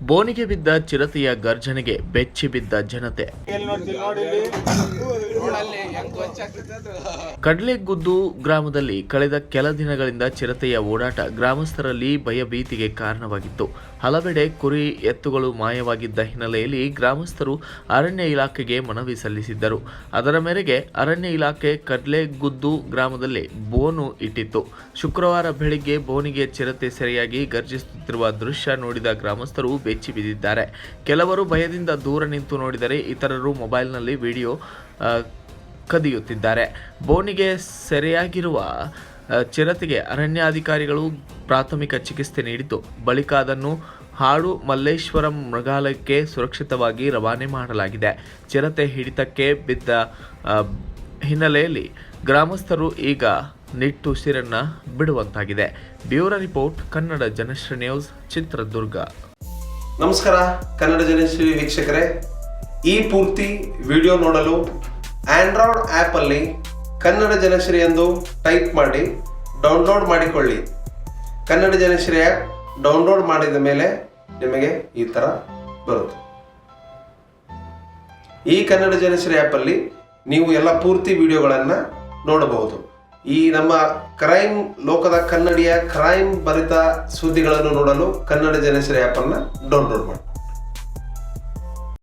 ಬೋನಿಗೆ ಬಿದ್ದ ಚಿರತೆಯ ಗರ್ಜನೆಗೆ ಬೆಚ್ಚಿ ಬಿದ್ದ ಜನತೆ ಕಡ್ಲೆಗುದ್ದು ಗ್ರಾಮದಲ್ಲಿ ಕಳೆದ ಕೆಲ ದಿನಗಳಿಂದ ಚಿರತೆಯ ಓಡಾಟ ಗ್ರಾಮಸ್ಥರಲ್ಲಿ ಭಯಭೀತಿಗೆ ಕಾರಣವಾಗಿತ್ತು. ಹಲವೆಡೆ ಕುರಿ ಎತ್ತುಗಳು ಮಾಯವಾಗಿದ್ದ ಹಿನ್ನೆಲೆಯಲ್ಲಿ ಗ್ರಾಮಸ್ಥರು ಅರಣ್ಯ ಇಲಾಖೆಗೆ ಮನವಿ ಸಲ್ಲಿಸಿದ್ದರು. ಅದರ ಮೇರೆಗೆ ಅರಣ್ಯ ಇಲಾಖೆ ಕಡ್ಲೆಗುದ್ದು ಗ್ರಾಮದಲ್ಲಿ ಬೋನು ಇಟ್ಟಿತ್ತು. ಶುಕ್ರವಾರ ಬೆಳಿಗ್ಗೆ ಬೋನಿಗೆ ಚಿರತೆ ಸೆರೆಯಾಗಿ ಗರ್ಜಿಸುತ್ತಿರುವ ದೃಶ್ಯ ನೋಡಿದ ಗ್ರಾಮಸ್ಥರು ಬೆಚ್ಚಿ ಬಿದ್ದಿದ್ದಾರೆ ಕೆಲವರು ಭಯದಿಂದ ದೂರ ನಿಂತು ನೋಡಿದರೆ ಇತರರು ಮೊಬೈಲ್ನಲ್ಲಿ ವಿಡಿಯೋ ಕದಿಯುತ್ತಿದ್ದಾರೆ. ಬೋನಿಗೆ ಸೆರೆಯಾಗಿರುವ ಚಿರತೆಗೆ ಅರಣ್ಯಾಧಿಕಾರಿಗಳು ಪ್ರಾಥಮಿಕ ಚಿಕಿತ್ಸೆ ನೀಡಿದ್ದು. ಬಳಿಕ ಅದನ್ನು ಹಾಡು ಮಲ್ಲೇಶ್ವರಂ ಮೃಗಾಲಯಕ್ಕೆ ಸುರಕ್ಷಿತವಾಗಿ ರವಾನೆ ಮಾಡಲಾಗಿದೆ. ಚಿರತೆ ಹಿಡಿತಕ್ಕೆ ಬಿದ್ದ ಹಿನ್ನೆಲೆಯಲ್ಲಿ ಗ್ರಾಮಸ್ಥರು ಈಗ ನಿಟ್ಟುಸಿರನ್ನು ಬಿಡುವಂತಾಗಿದೆ. Bureau report, Kannada Janashri news, Chitradurga. ನಮಸ್ಕಾರ, ಕನ್ನಡ ಜನಶ್ರೀ ವೀಕ್ಷಕರೇ. ಈ ಪೂರ್ತಿ ವಿಡಿಯೋ ನೋಡಲು ಆಂಡ್ರಾಯ್ಡ್ ಆ್ಯಪಲ್ಲಿ ಕನ್ನಡ ಜನಶ್ರೀ ಎಂದು ಟೈಪ್ ಮಾಡಿ ಡೌನ್ಲೋಡ್ ಮಾಡಿಕೊಳ್ಳಿ. ಕನ್ನಡ ಜನಶ್ರೀ ಆ್ಯಪ್ ಡೌನ್ಲೋಡ್ ಮಾಡಿದ ಮೇಲೆ ನಿಮಗೆ ಈ ಥರ ಬರುತ್ತೆ. ಈ ಕನ್ನಡ ಜನಶ್ರೀ ಆ್ಯಪಲ್ಲಿ ನೀವು ಎಲ್ಲ ಪೂರ್ತಿ ವಿಡಿಯೋಗಳನ್ನು ನೋಡಬಹುದು. ಈ ನಮ್ಮ ಕ್ರೈಮ್, ಲೋಕದ ಕನ್ನಡಿಯ ಕ್ರೈಮ್ ಭರಿತ ಸುದ್ದಿಗಳನ್ನು ನೋಡಲು ಕನ್ನಡ ಜನಶ್ರೀ ಆ್ಯಪನ್ನು ಡೌನ್ಲೋಡ್ ಮಾಡಿ.